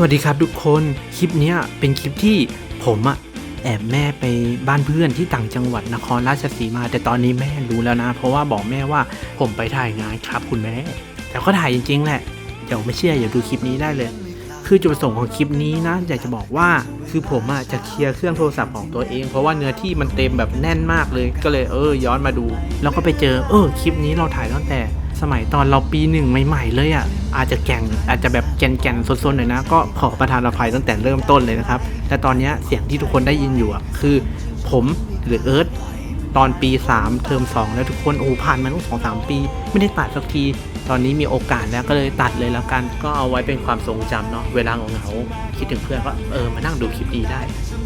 วัสดีครับทุกคน คลิปนี้เป็นคลิปที่ผมอะแอบแม่ไปบ้านเพื่อนที่ต่างจังหวัดนครราชสีมา แต่ตอนนี้แม่รู้แล้วนะ เพราะว่าบอกแม่ว่าผมไปถ่ายงานครับคุณแม่ แต่ก็ถ่ายจริงๆแหละเดี๋ยวไม่เชื่ออย่าดูคลิปนี้ได้เลย คือจุดประสงค์ของคลิปนี้นะอยากจะบอกว่าคือผมอะจะเคลียร์เครื่องโทรศัพท์ของตัวเอง เพราะว่าเนื้อที่มันเต็มแบบแน่นมากเลย ก็เลยเออย้อนมาดู แล้วก็ไปเจอเออคลิปนี้เราถ่ายตั้งแต่ สมัยตอนเราปีหนึ่งใหม่ๆเลยอะอาจจะแก่งอาจจะแบบแก่นๆซนๆหน่อยนะก็ขอประทานอภัยตั้งแต่เริ่มต้นเลยนะครับ แต่ตอนนี้เสียงที่ทุกคนได้ยินอยู่อะคือผมหรือเอิร์ธตอนปี 3 เทอม2 แล้วทุกคนโอ้ผ่านมาตั้งสองสามปี ไม่ได้ตัดสักที ตอนนี้มีโอกาสแล้วก็เลยตัดเลยแล้วกัน ก็เอาไว้เป็นความทรงจำเนาะเวลาเหงาๆคิดถึงเพื่อนก็เออมานั่งดูคลิปดีได้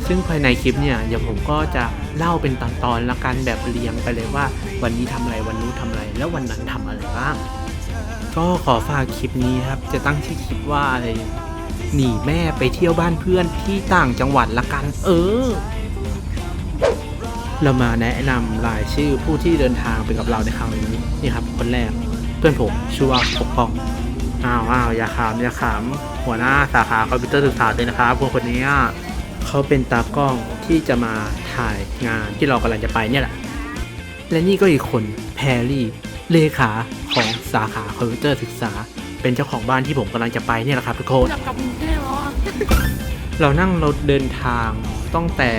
ซึ่งภายในคลิปเนี่ยเดี๋ยวผมก็จะเล่าเป็นตอนๆละกันแบบเรียงไปเลยว่า วันนี้ทำอะไรวันนู้นทำ แล้ววันนั้นทำอะไรบ้าง ก็ขอฝากคลิปนี้ครับ จะตั้งชื่อคลิปว่าอะไร หนีแม่ไปเที่ยวบ้านเพื่อนที่ต่างจังหวัดละกัน เออ เรามาแนะนำรายชื่อผู้ที่เดินทางไปกับเราในครั้งนี้นี่ครับ คนแรกเพื่อนผมชื่อว่าปกป้องอ้าวอ้าวอย่าขำอย่าขำหัวหน้าสาขาคอมพิวเตอร์ศึกษาเลยนะครับพวกคนนี้เขาเป็นตากล้องที่จะมาถ่ายงานที่เรากำลังจะไปเนี่ยแหละ และนี่ก็อีกคนแพรรี่ เลขาของสาขาคอมพิวเตอร์ศึกษา เป็นเจ้าของบ้านที่ผมกำลังจะไปเนี่ยแหละครับทุกคนอยากกลับกรุงเทพแล้วอะเรานั่งรถเดินทางตั้งแต่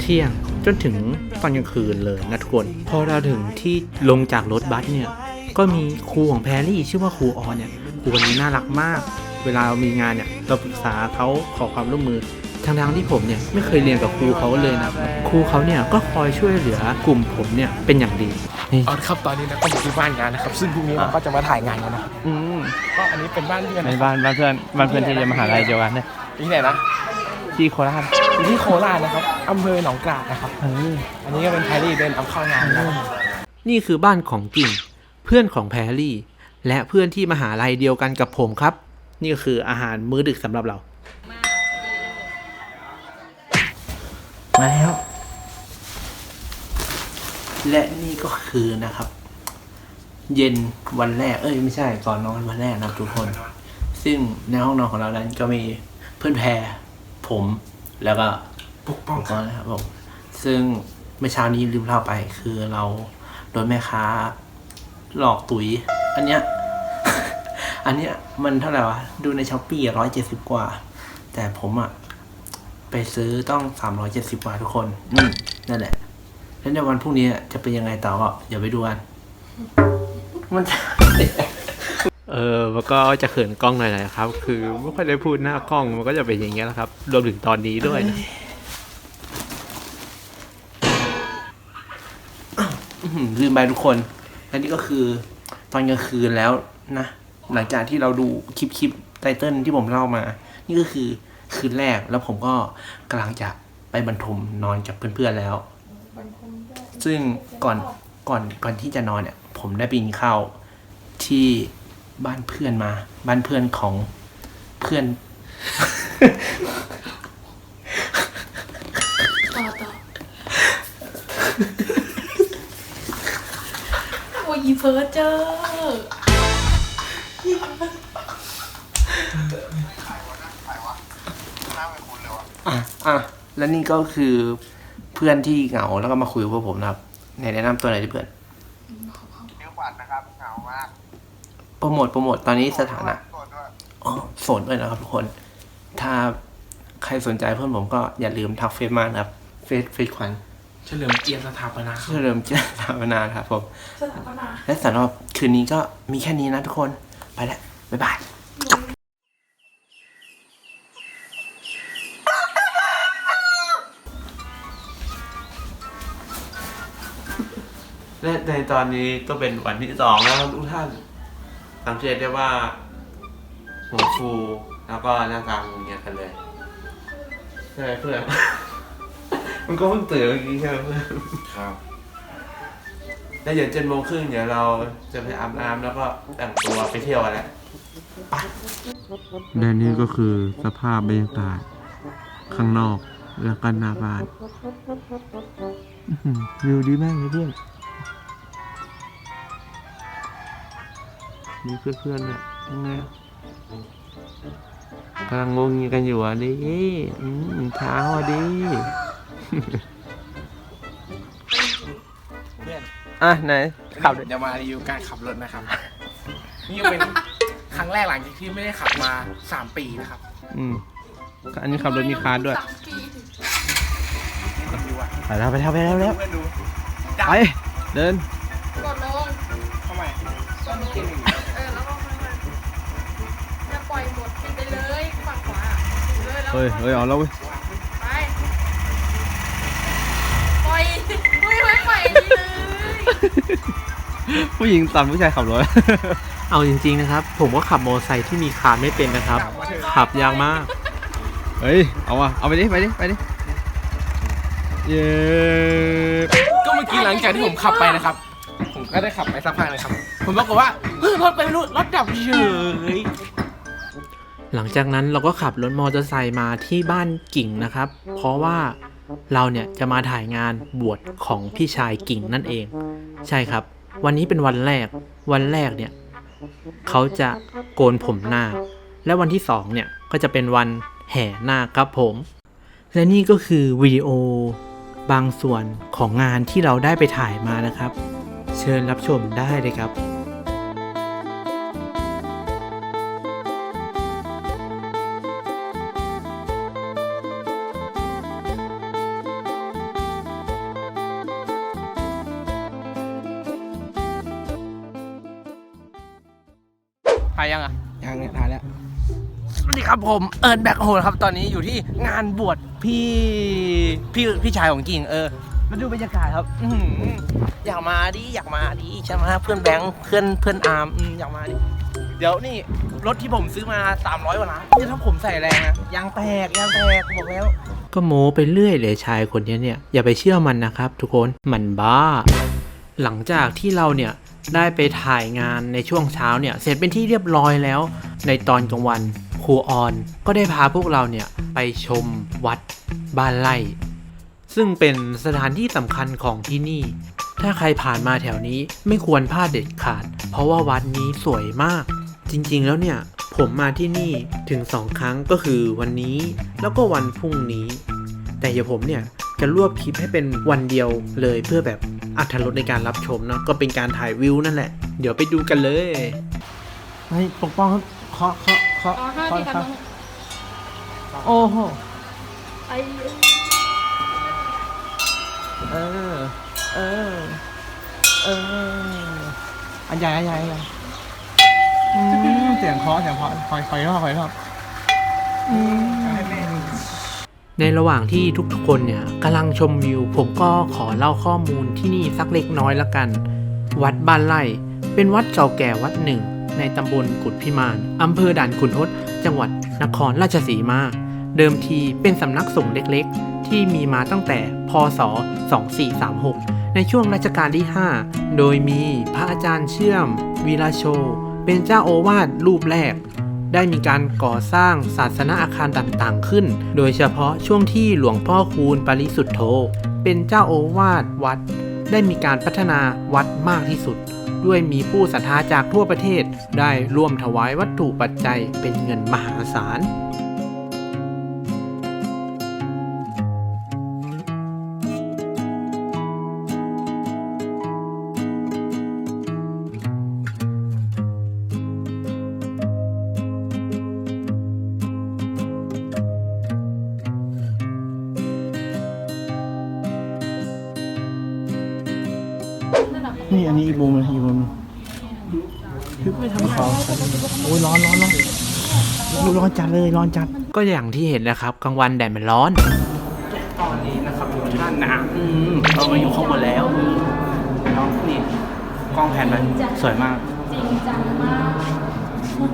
เที่ยงจนถึงตอนกลางคืนเลยนะทุกคน พอเราถึงที่ลงจากรถบัสเนี่ย ก็มีครูของแพรรี่ชื่อว่าครูออนเนี่ยครูคนนี้น่ารักมาก เวลาเรามีงานเนี่ยเราปรึกษาเขาขอความร่วมมือทางทางๆที่ผมเนี่ยไม่เคยเรียนกับครูเขาเลยนะครูเขาเนี่ยก็คอยช่วยเหลือกลุ่มผมเนี่ยเป็นอย่างดีนี่ เอาละครับตอนนี้นะก็อยู่ที่บ้านงานนะครับ ซึ่งพรุ่งนี้เราก็จะมาถ่ายงานกันนะอืมก็อันนี้เป็นบ้านเพื่อนในนะบ้านบ้านเพื่อนบ้านเพื่อนที่เรียนมหาลัยเดียวกันเนี่ยที่ไหนนะที่โคราชอยู่ที่โคราชนะครับอำเภอหนองกลาดนะครับ เอออันนี้ก็เป็นไทรี่เดินเอาเข้างานนะครับนี่คือบ้านของกิ่ง เพื่อนของแพรรี่ และเพื่อนที่มหาลัยเดียวกันกับผมครับ นี่ก็คืออาหารมื้อดึกสำหรับเรา มาแล้ว และนี่ก็คือนะครับ เย็นวันแรก เอ้ยไม่ใช่ก่อนนอนวันแรกนะครับทุกคน ซึ่งในห้องนอนของเรานั้นก็มีเพื่อนแพรผมแล้วก็ปกป้องก็นะครับผมซึ่งเมื่อเช้านี้ลืมเล่าไป คือเราโดนแม่ค้า หลอกตุ๋ย อันเนี้ย อันเนี้ยมันเท่าไหร่วะ ดูในช้อปปี้ร้อยเจ็ดสิบกว่า แต่ผมอะไปซื้อต้องสามร้อยเจ็ดสิบกว่าทุกคน อืมนั่นแหละ แล้วในวันพรุ่งนี้จะเป็นยังไงต่อก็เดี๋ยวไปดูกัน มันจะเออมันก็จะเขินกล้องหน่อยๆครับ คือไม่ค่อยได้พูดหน้ากล้องมันก็จะเป็นอย่างเงี้ยแหละครับ รวมถึงตอนนี้ด้วยนะอื้อหือลืมไปทุกคน และนี่ก็คือตอนกลางคืนแล้วนะ หลังจากที่เราดูคลิปคลิปไตเติ้ลที่ผมเล่ามา นี่ก็คือคืนแรกแล้วผมก็กำลังจะไปบรรทมนอนกับเพื่อนๆแล้ว ซึ่งก่อนก่อนก่อนที่จะนอนเนี่ย ผมได้ไปกินข้าวที่บ้านเพื่อนมา บ้านเพื่อนของเพื่อน ต่อต่อโอ้ยเพิร์เจอร์อะอะแล้วนี่ก็คือ เพื่อนที่เหงาแล้วก็มาคุยกับพวกผมนะครับไหนแนะนำตัวหน่อยดิเพื่อนนิ้วขวัญนะครับเหงามากโปรโมทโปรโมทตอนนี้สถานะตัวด้วยอ๋อโสดด้วยนะครับทุกคน ถ้าใครสนใจเพื่อนผมก็อย่าลืมทักเฟซมานะครับ เฟซเฟซขวัญเฉลิมเกียรติสถาปนาครับเพื่อเริ่มเจรจาพนาครับผม สถาปนา และสำหรับคืนนี้ก็มีแค่นี้นะทุกคน ไปแล้วบ๊ายบาย และในตอนนี้ก็เป็นวันที่สองแล้วครับทุกท่านสังเกตได้ว่าหัวฟูแล้วก็หน้าตามึงเงี้ยกันเลยใช่ไหมเพื่อน มันก็เพิ่งตื่นเมื่อกี้ใช่ไหมเพื่อนครับ แล้วเดี๋ยวเจ็ดโมงครึ่งเดี๋ยวเราจะไปอาบน้ำแล้วก็แต่งตัวไปเที่ยวกันแล้วไปและนี่ก็คือสภาพบรรยากาศข้างนอกแล้วก็หน้าบ้านอื้อหือวิวดีมากเลยเพื่อน มีเพื่อนๆเนี่ยยังไงกำลังงงงิกันอยู่อะดิอืมเท้าอะดิเพื่อนอะไหนขับดิจะมารีวิวการขับรถนะครับ นี่เป็นครั้งแรกหลังจากที่ไม่ได้ขับมา3ปีนะครับ อืมอันนี้ขับรถมีคาร์ดด้วยสามปีดูอะไปแล้วไปแล้วไปแล้วแล้วเพื่อนดูไปเดิน กดลง เข้ามา กดลงเออแล้วก็ค่อยๆจะปล่อยหมดติดไปเลยฝั่งขวาติดเลยแล้ว เฮ้ยเฮ้ยเอาแล้วเว้ยไปปล่อยไม่ไม่ปล่อยนี่เลยผู้หญิงสั่นผู้ชายขับรถ เอาจริง ๆนะครับ ผมก็ขับมอเตอร์ไซค์ที่มีคาร์ไม่เป็นนะครับ ขับยากมาก เฮ้ย เอาว่ะเอาไปดิ ไปดิ ไปดิ เย้ก็เมื่อกี้หลังจากที่ผมขับไปนะครับ ผมก็ได้ขับไปสักพักนะครับ ผมบอกฏว่าเฮ้ยรถไปไม่รู้รถดับเฉย หลังจากนั้นเราก็ขับรถมอเตอร์ไซค์มาที่บ้านกิ่งนะครับ เพราะว่าเราเนี่ยจะมาถ่ายงานบวชของพี่ชายกิ่งนั่นเอง ใช่ครับ วันนี้เป็นวันแรก วันแรกเนี่ยเขาจะโกนผมหน้า และวันที่สองเนี่ยก็จะเป็นวันแห่หน้าครับผม และนี่ก็คือวิดีโอบางส่วนของงานที่เราได้ไปถ่ายมานะครับ เชิญรับชมได้เลยครับ ผมเอิร์นแบ็คโฮครับ ตอนนี้อยู่ที่งานบวชพี่พี่พี่ชายของกิ่งเออมาดูบรรยากาศครับอื้อหืออยากมาดิอยากมาดิใช่ไหมเพื่อนแบงค์เพื่อนเพื่อนอาร์มอืมอยากมาดิเดี๋ยวนี่รถที่ผมซื้อมา 300กว่าล้านเนี่ยถ้าผมใส่แรงนะยางแตกยางแตกบอกแล้ว ก็โม้ไปเรื่อยเลยชายคนนี้เนี่ยอย่าไปเชื่อมันนะครับ ทุกคนมันบ้า หลังจากที่เราเนี่ยได้ไปถ่ายงานในช่วงเช้าเนี่ยเสร็จเป็นที่เรียบร้อยแล้ว ในตอนกลางวัน ครูออนก็ได้พาพวกเราเนี่ยไปชมวัดบ้านไร่ ซึ่งเป็นสถานที่สำคัญของที่นี่ ถ้าใครผ่านมาแถวนี้ไม่ควรพลาดเด็ดขาด เพราะว่าวัดนี้สวยมาก จริงๆแล้วเนี่ยผมมาที่นี่ถึงสองครั้งก็คือวันนี้แล้วก็วันพรุ่งนี้ แต่เดี๋ยวผมเนี่ยจะรวบคลิปให้เป็นวันเดียวเลยเพื่อแบบอัธรสในการรับชมเนาะก็เป็นการถ่ายวิวนั่นแหละ เดี๋ยวไปดูกันเลยเฮ้ยปกป้องเคาะเคาะ เคาะอ๋อห้าเคาะทีคกัรันบโอ้โห ไอ้เออ เออ เออ อันใหญ่อันใหญ่อันใหญ่อืมเสียงเคาะเสียงเคาะคอยคอยรอบคอยรอบในระหว่างที่ทุกๆคนเนี่ยกำลังชมวิว ผมก็ขอเล่าข้อมูลที่นี่สักเล็กน้อยละกัน วัดบ้านไร่ เป็นวัดเก่าแก่วัดหนึ่ง ในตำบลกุดพิมานอำเภอด่านขุนทดจังหวัดนครราชสีมา เดิมทีเป็นสำนักสงฆ์เล็กๆ ที่มีมาตั้งแต่พศ 2436 ในช่วงรัชกาลที่ 5 โดยมีพระอาจารย์เชื่อม วีระโช เป็นเจ้าโอวาทรูปแรก ได้มีการก่อสร้างศาสนาอาคารต่างๆขึ้น โดยเฉพาะช่วงที่หลวงพ่อคูณปริสุทธโธ เป็นเจ้าโอวาทวัด ได้มีการพัฒนาวัดมากที่สุด ด้วยมีผู้ศรัทธาจากทั่วประเทศ ได้ร่วมถวายวัตถุปัจจัยเป็นเงินมหาศาล อ้ยร้อนจัดเลยร้อนจัด ก็อย่างที่เห็นนะครับกลางวันแดดมันร้อน ตอนนี้นะครับอยู่ที่ด้านหน้าอืมเรามาอยู่ข้างบนแล้วน้องนี่กล้องแผ่นมันสวยมาก จริงจังมาก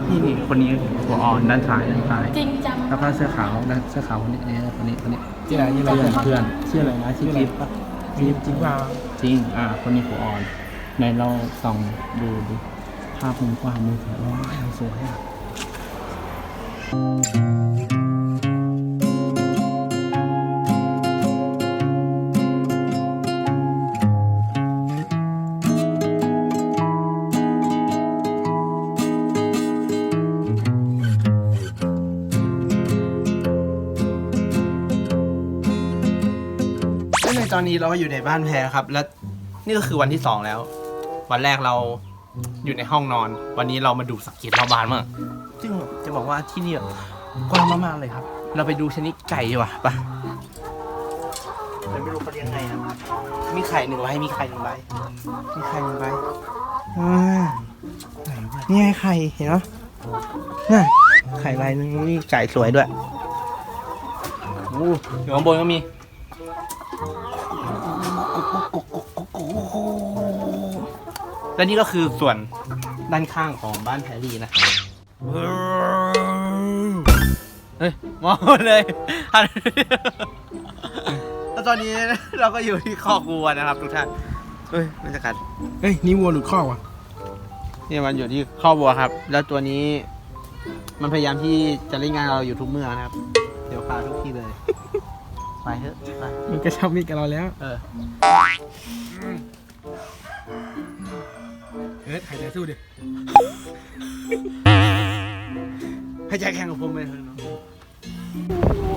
นี่นี่คนนี้หัวอ่อนด้านซ้ายด้านซ้ายจริงจังแล้วก็เสื้อขาวด้านเสื้อขาวคนนี้เอ้ยคนนี้คนนี้ที่ไหนที่ไหนเพื่อนเพื่อนชื่ออะไรนะชื่อจิ๊บปะจริงจริงเปล่าจริงอ่าคนนี้หัวอ่อนในเราส่องดูดูภาพมุมกว้างมุมสวยว้าวสวยอะ ในตอนนี้เราอยู่ในบ้านแพรครับ และนี่ก็คือวันที่สองแล้ว วันแรกเราอยู่ในห้องนอน วันนี้เรามาดูสกิกตรอบบ้านมั่งซึ่ง จะบอกว่าที่นี่กว้างมากๆเลยครับ เราไปดูชนิดไก่ดีกว่าไปแต่ไม่รู้เขาเลี้ยงไงครับมีไข่หนึ่งใบมีไข่หนึ่งใบมีไข่หนึ่งใบอ่านี่ไงไข่เห็นไหมน่ะไข่ลายนึงนี่ไก่สวยด้วยโอ้อยู่ข้างบนก็มีและนี่ก็คือส่วนด้านข้างของบ้านแพรรี่นะ เฮ้ยมองเลยหันแล้วตอนนี้เราก็อยู่ที่คอกวัวนะครับ ทุกท่านเฮ้ยบรรยากาศเฮ้ยนี่วัวหรือข้อวะนี่มันอยู่ที่คอกวัวครับ แล้วตัวนี้ มันพยายามที่จะเล่นงานเราอยู่ทุกเมื่อนะครับ เดี๋ยวพาทุกที่เลย ไปเถอะไปมันก็ชอบมีกับเราแล้วเออเฮ้ยไข่ใจสู้ดิให้ใจแข่งกับผมไปเถอะเนาะ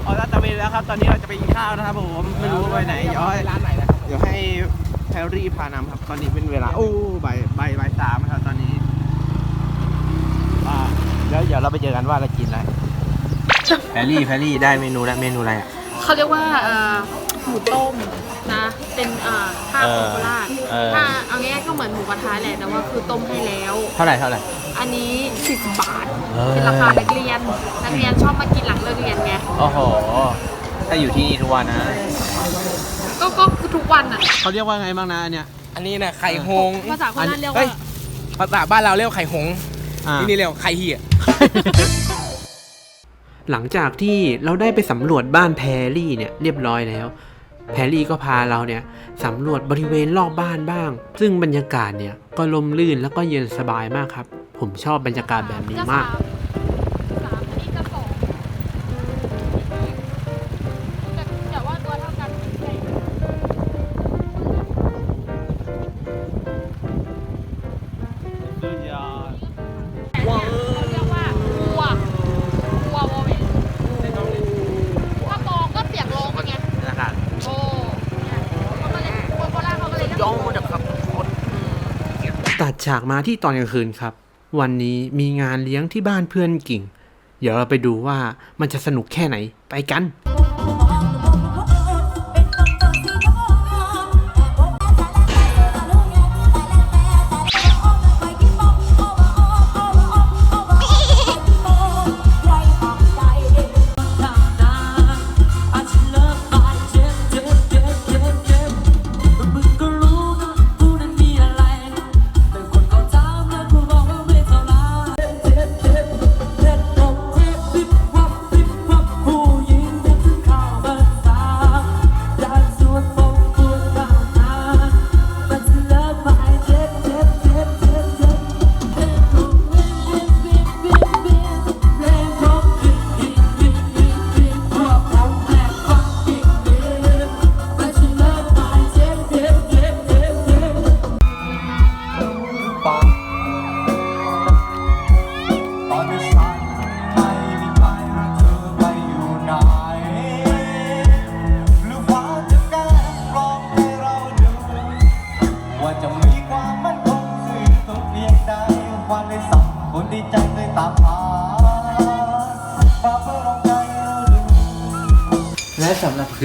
เอาลาดตระเวนแล้วครับ ตอนนี้เราจะไปกินข้าวนะครับผมไม่รู้ว่าไปไหนเดี๋ยวให้ร้านไหนนะครับเดี๋ยวให้แพรรี่พานำครับ ตอนนี้เป็นเวลาโอ้บ่ายบ่ายบ่ายสามครับตอนนี้อ่าแล้วเดี๋ยวเราไปเจอกันว่าเรากินอะไรแพรรี่แพรรี่ได้เมนูแล้วเมนูอะไรอะเขาเรียกว่าเอ่อหมูต้มนะ เป็นเอ่อท่าของโคราชเออถ้าเอาง่ายๆก็เหมือนหมูกระทะแหละแต่ว่าคือต้มให้แล้ว เท่าไหร่เท่าไหร่อันนี้40บาทเออเป็นราคานักเรียนนักเรียนชอบมากินหลัง เลิกเรียนไง โอ้โหถ้าอยู่ที่นี่ทุกวันนะก็ก็คือทุกวันอะ เขาเรียกว่าไงบ้างนะอันเนี้ย อันนี้นะไข่หงส์ภาษาโคราชเรียกเฮ้ว่ายภาษาบ้านเราเรียกว่าไข่หงส์อ่า ที่นี่เรียกว่าไข่เหี้ย หลังจากที่เราได้ไปสำรวจบ้านแพรรี่เนี่ยเรียบร้อยแล้ว แพรรี่ก็พาเราเนี่ยสำรวจบริเวณรอบบ้านบ้าง ซึ่งบรรยากาศเนี่ยก็ลมลื่นแล้วก็เย็นสบายมากครับ ผมชอบบรรยากาศแบบนี้มากส ฉากมาที่ตอนกลางคืนครับ วันนี้มีงานเลี้ยงที่บ้านเพื่อนกิ่ง เดี๋ยวเราไปดูว่ามันจะสนุกแค่ไหนไปกัน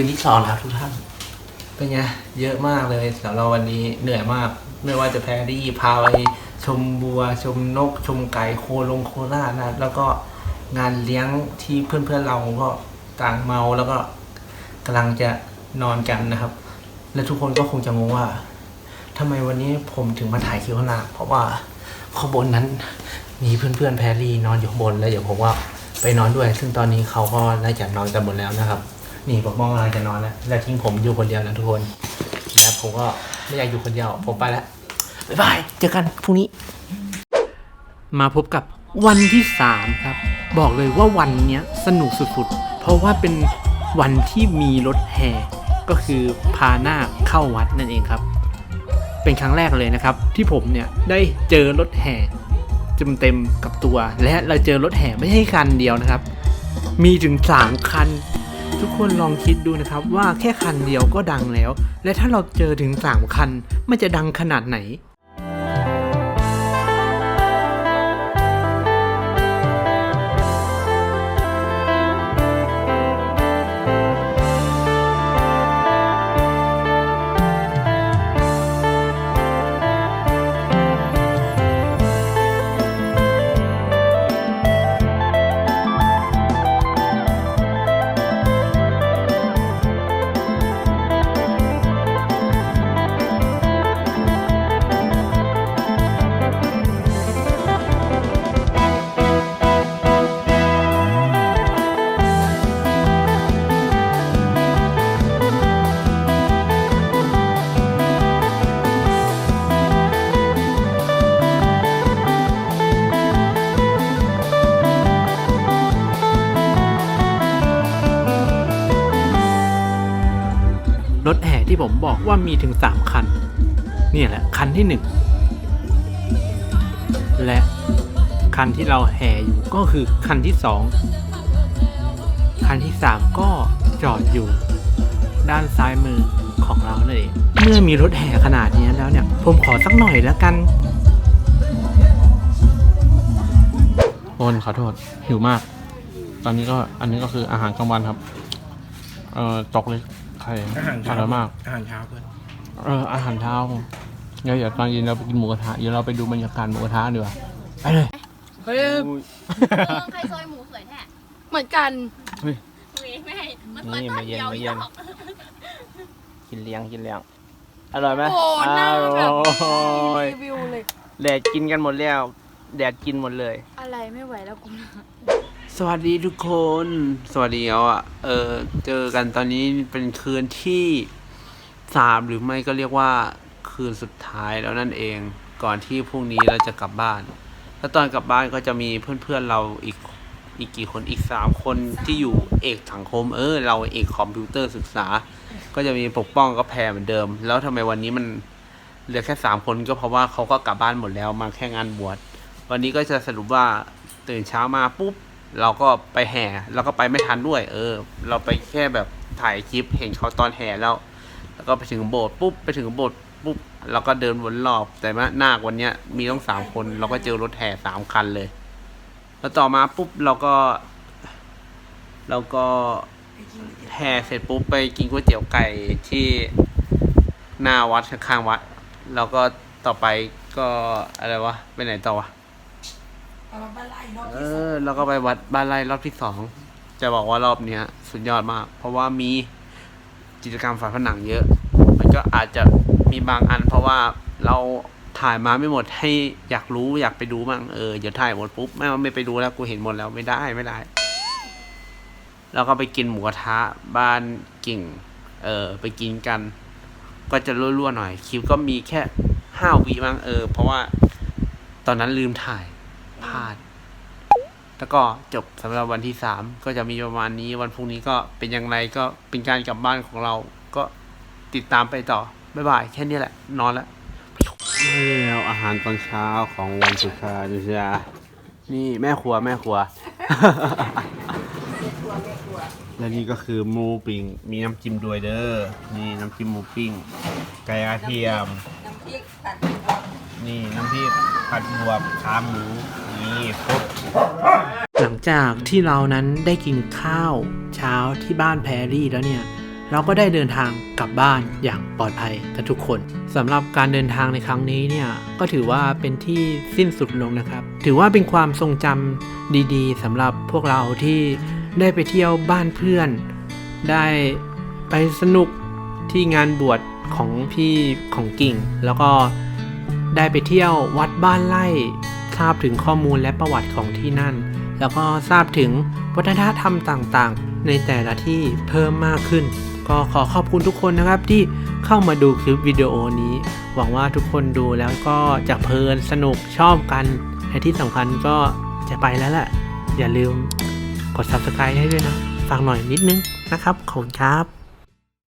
นที่สองครับทุกท่าน เป็นไง เยอะมากเลยสำหรับวันนี้เหนื่อยมาก ไม่ว่าจะแพรรี่พาไปชมบัว ชมนก ชมไก่โคลงโคราชนะ แล้วก็งานเลี้ยงที่เพื่อนๆเราก็ต่างเมาแล้วก็กำลังจะนอนกันนะครับ และทุกคนก็คงจะงงว่าทำไมวันนี้ผมถึงมาถ่ายคิวข้างหน้าเพราะว่าข้างบนนั้นมีเพื่อนๆแพรรี่นอนอยู่ข้างบนแล้วเดี๋ยวผมว่าไปนอนด้วย ซึ่งตอนนี้เขาก็น่าจะนอนกันหมดแล้วนะครับ นี่ปกป้องกำลังจะนอนแล้วแล้วทิ้งผมอยู่คนเดียวนะทุกคนแล้วผมก็ไม่อยากอยู่คนเดียว ผมไปแล้วบ๊ายบายเจอกันพรุ่งนี้ มาพบกับวันที่ 3 ครับ บอกเลยว่าวันเนี้ยสนุกสุดๆ เพราะว่าเป็นวันที่มีรถแห่ก็คือพาหน้าเข้าวัดนั่นเองครับ เป็นครั้งแรกเลยนะครับ ที่ผมเนี่ยได้เจอรถแห่เต็มๆกับตัว และเราเจอรถแห่ไม่ใช่คันเดียวนะครับ มีถึง 3 คัน ทุกคนลองคิดดูนะครับว่าแค่คันเดียวก็ดังแล้ว และถ้าเราเจอถึง 3 คัน มันจะดังขนาดไหน บอกว่ามีถึง 3 คัน เนี่ยแหละ คันที่ 1 และคันที่เราแห่อยู่ก็คือคันที่ 2 คันที่ 3 ก็จอดอยู่ ด้านซ้ายมือของเรานั่นเองเมื่อมีรถแห่ขนาดนี้แล้วเนี่ย ผมขอสักหน่อยแล้วกันโอนขอโทษหิวมาก ตอนนี้ก็อันนี้ก็คืออาหารกลางวันครับ เอ่อตกเลย ข่อาหารอเช้าร่อยมาก อาหารเช้าเพื่อนเอออาหารเช้าเดี๋ยวเดี๋ยวตอนเย็นเราไปกินหมูกระทะเดี๋ยวเราไปดูบรรยากาศหมูกระทะดีกว่าไปเลย เฮ้ยใครซอยหมูสวยแท้เหมือนกันเฮ้ยไม่ไม่มันนี่ซอยมาเย็นดีวมาเย็น หรอกกินเลี้ยงกินเลี้ยงอร่อยไหมโอ้หน้าแบบโอ้ยรีวิวเลย แดดกินกันหมดแล้ว แดดกินหมดเลย อะไรไม่ไหวแล้วกู สวัสดีทุกคน สวัสดีเอาอะเออเจอกันตอนนี้เป็นคืนที่สามหรือไม่ก็เรียกว่าคืนสุดท้ายแล้วนั่นเอง ก่อนที่พรุ่งนี้เราจะกลับบ้าน แล้วตอนกลับบ้านก็จะมีเพื่อนๆเราอีกอีกกี่คนอีกสามคนที่อยู่เอกสังคม เออ เราเอกคอมพิวเตอร์ศึกษา ก็จะมีปกป้องก็แพรเหมือนเดิม แล้วทำไมวันนี้มันเหลือแค่สามคนก็เพราะว่าเขาก็กลับบ้านหมดแล้วมาแค่งานบวชวันนี้ก็จะสรุปว่าตื่นเช้ามาปุ๊บ เราก็ไปแห่เราก็ไปไม่ทันด้วย เออ เราไปแค่แบบถ่ายคลิปเห็นเขาตอนแห่แล้ว แล้วก็ไปถึงโบสถ์ปุ๊บไปถึงโบสถ์ปุ๊บเราก็เดินวนรอบ แต่ว่านาควันเนี้ยมีต้องสามคน เราก็เจอรถแห่สามคันเลย แล้วต่อมาปุ๊บเราก็ เราก็แห่เสร็จปุ๊บไปกินก๋วยเตี๋ยวไก่ที่หน้าวัดข้างวัด แล้วก็ต่อไปก็อะไรวะไปไหนต่อวะ เออแล้วก็ไปวัดบ้านไร่รอบที่สองจะบอกว่ารอบเนี้ย สุดยอดมาก เพราะว่ามีกิจกรรมฝาผนังเยอะ มันก็อาจจะมีบางอัน เพราะว่าเราถ่ายมาไม่หมดให้อยากรู้อยากไปดูบ้างเออเดี๋ยวถ่ายหมดปุ๊บไม่ว่าไม่ไปดูแล้วกูเห็นหมดแล้วไม่ได้ไม่ได้แล้วก็ไปกินหมูกระทะบ้านกิ่ง เออ ไปกินกัน ก็จะรั่วๆหน่อย คลิปก็มีแค่ห้าวิมั้งเออ เพราะว่าตอนนั้นลืมถ่าย พลาด แล้วก็จบสำหรับวันที่สามก็จะมีประมาณนี้ วันพรุ่งนี้ก็เป็นอย่างไรก็เป็นการกลับบ้านของเรา ก็ติดตามไปต่อ บ๊ายบาย แค่นี้แหละ นอนแล้วแล้วอาหารตอนเช้าของวันสุขาจุชานี่แม่ครัวแม่ครัว และนี่ก็คือหมูปิ้งมีน้ำจิ้มด้วยเด้อ นี่น้ำจิ้มหมูปิ้ง ไก่กระเทียมนี่น้ำพริกผัดบวบขาหมู นี่ครบหลังจากที่เรานั้นได้กินข้าว เช้าที่บ้านแพรรี่แล้วเนี่ยเราก็ได้เดินทางกลับบ้านอย่างปลอดภัยกันทุกคนสำหรับการเดินทางในครั้งนี้เนี่ยก็ถือว่าเป็นที่สิ้นสุดลงนะครับ ถือว่าเป็นความทรงจำดีๆสำหรับพวกเราที่ได้ไปเที่ยวบ้านเพื่อน ได้ไปสนุกที่งานบวชของพี่ของกิ่ง แล้วก็ได้ไปเที่ยววัดบ้านไร่ ราบถึงข้อมูลและประวัติของที่นั่น แล้วก็ทราบถึงวัฒนธรรมต่างๆ ในแต่ละที่เพิ่มมากขึ้น ก็ขอขอบคุณทุกคนนะครับที่เข้ามาดูคลิปวิดีโอนี้ หวังว่าทุกคนดูแล้วก็จะเพลินสนุกชอบกัน และที่สำคัญก็จะไปแล้วแหละอย่าลืมกด subscribe ให้ด้วยนะฝากหน่อยนิดนึงนะครับ ขอบคุณครับ